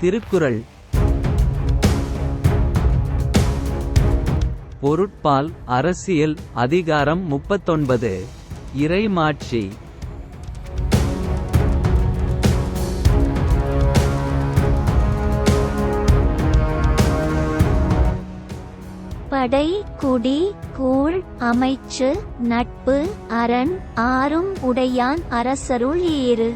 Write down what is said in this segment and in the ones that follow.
திருக்குறள். பொருட்பால் அரசியல் அதிகாரம் முப்பத்தொன்பது. இறைமாட்சி படை குடி கூழ் அமைச்சு நட்பு அரண் ஆறும் உடையான் அரசருள் ஏறு.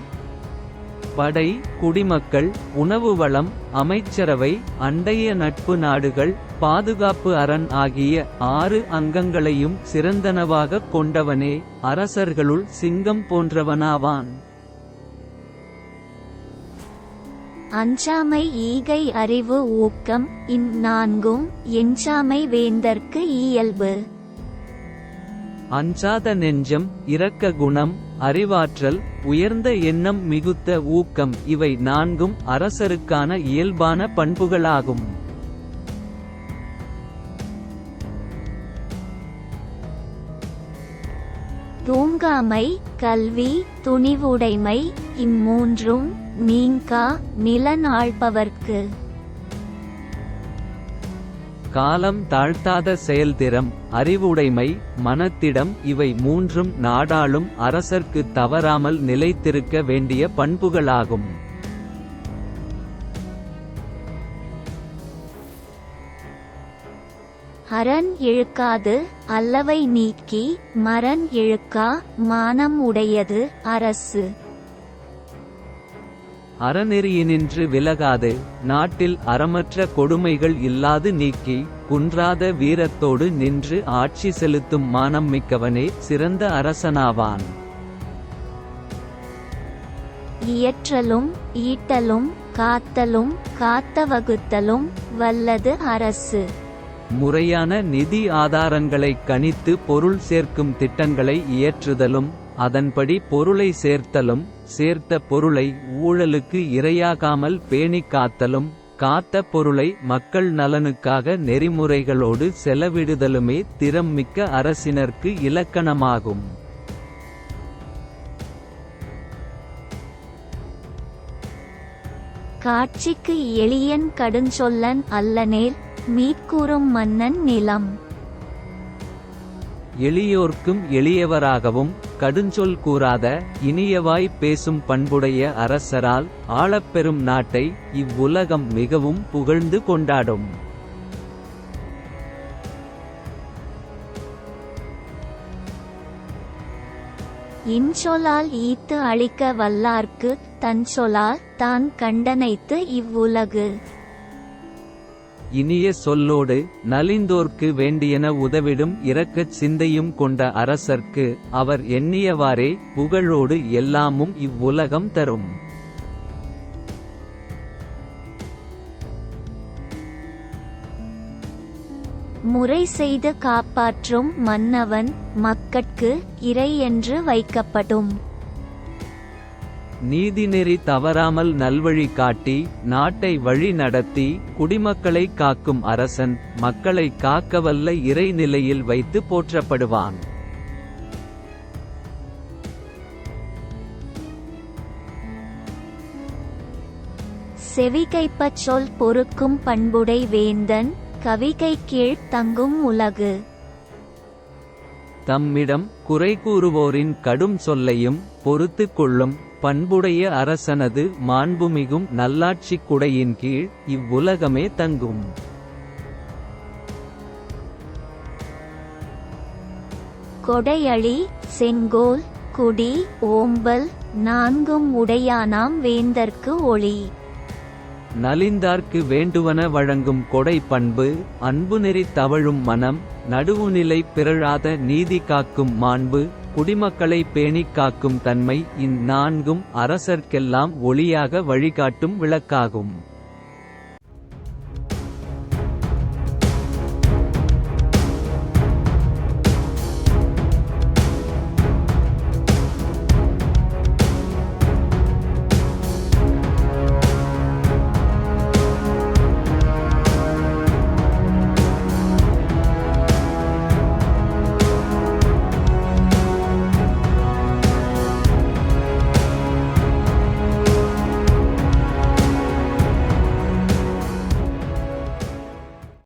படை குடிமக்கள் உணவு வளம் அமைச்சரவை அண்டைய நட்பு நாடுகள் பாதுகாப்பு அரண் ஆகிய ஆறு அங்கங்களையும் சிறந்தனவாகக் கொண்டவனே அரசர்களுள் சிங்கம் போன்றவனாவான். அஞ்சாமை ஈகை அறிவு ஊக்கம் இந்நான்கும் எஞ்சாமை வேந்தர்க்கு இயல்பு. அஞ்சாத நெஞ்சம் இரக்க குணம் அறிவாற்றல் உயர்ந்த எண்ணம் மிகுத்த ஊக்கம் இவை நான்கும் அரசருக்கான இயல்பான பண்புகளாகும். தூங்காமை கல்வி துணிவுடைமை இம்மூன்றும் நீங்கா நிலநாழ்பவர்க்கு. காலம் தாழ்த்தாத செயல்திறம் அறிவுடைமை மனத்திடம் இவை மூன்றும் நாடாளும் அரசர்க்கு தவறாமல் நிலைத்திருக்க வேண்டிய பண்புகளாகும். அரண் இழுக்காது அல்லவை நீக்கி மரண் இழுக்கா மானம் உடையது அரசு. அறநெறியினின்று விலகாது. நாட்டில் அறமற்ற கொடுமைகள் இல்லாது நீக்கி குன்றாத வீரத்தோடு நின்று ஆட்சி செலுத்தும் மானம் மிக்கவனே சிறந்த அரசனாவான். இயற்றலும் ஈட்டலும் காத்தலும் காத்த வகுத்தலும் வல்லது அரசு. முறையான நிதி ஆதாரங்களைக் கணித்து பொருள் சேர்க்கும் திட்டங்களை இயற்றுதலும் அதன்படி பொருளை சேர்த்தலும் சேர்த்த பொருளை ஊழலுக்கு இரையாகாமல் பேணிக் காத்தலும் காத்த பொருளை மக்கள் நலனுக்காக நெறிமுறைகளோடு செலவிடுதலுமே திறம் மிக்க அரசினர்க்கு இலக்கணமாகும். காட்சிக்கு எளியன் கடுஞ்சொல்லன் அல்லனேல் மீட்கூறும் மன்னன் நிலம். எளியோர்க்கும் எளியவராகவும் கடுஞ்சொல் கூறாத இனியவாய் பேசும் பண்புடைய அரசரால் ஆளப்பெறும் நாட்டை இவ்வுலகம் மிகவும் புகழ்ந்து கொண்டாடும். இன்சொலால் ஈத்து அழிக்க வல்லார்க்கு தன்சொலால் தான் கண்டனைத்து இவ்வுலகு. இனிய சொல்லோடு நலிந்தோர்க்கு வேண்டியன உதவிடும் இரக்கச் சிந்தையும் கொண்ட அரசர்க்கு அவர் எண்ணியவாறே புகழோடு எல்லாமும் இவ்வுலகம் தரும். முறை செய்து காப்பாற்றும் மன்னவன் மக்கட்கு இறை என்று வைக்கப்படும். நீதிநெறி தவறாமல் நல்வழி காட்டி நாட்டை வழி நடத்தி குடிமக்களை காக்கும் அரசன் மக்களை காக்கவல்ல இறைநிலையில் வைத்து போற்றப்படுவான். செவிகைப்பச் சொல் பொறுக்கும் பண்புடை வேந்தன் கவிகை கீழ் தங்கும் உலகு. தம்மிடம் குறை கூறுவோரின் கடும் சொல்லையும் பொறுத்து கொள்ளும் பண்புடைய அரசனது மாண்புமிகும் நல்லாட்சிக் குடையின் கீழ் இவ்வுலகமே தங்கும். கொடையளி செங்கோல் குடி ஓம்பல் நான்கும் உடையானாம் வேந்தர்க்கு ஒளி. நலிந்தார்க்கு வேண்டுவன வழங்கும் கொடை பண்பு அன்பு நெறி தவழும் மனம் நடுவுநிலை பிறழாத நீதி காக்கும் மாண்பு குடிமக்களை பேணிக் காக்கும் தன்மை இந்நான்கும் அரசர்க்கெல்லாம் ஒளியாக வழிகாட்டும் விளக்காகும்.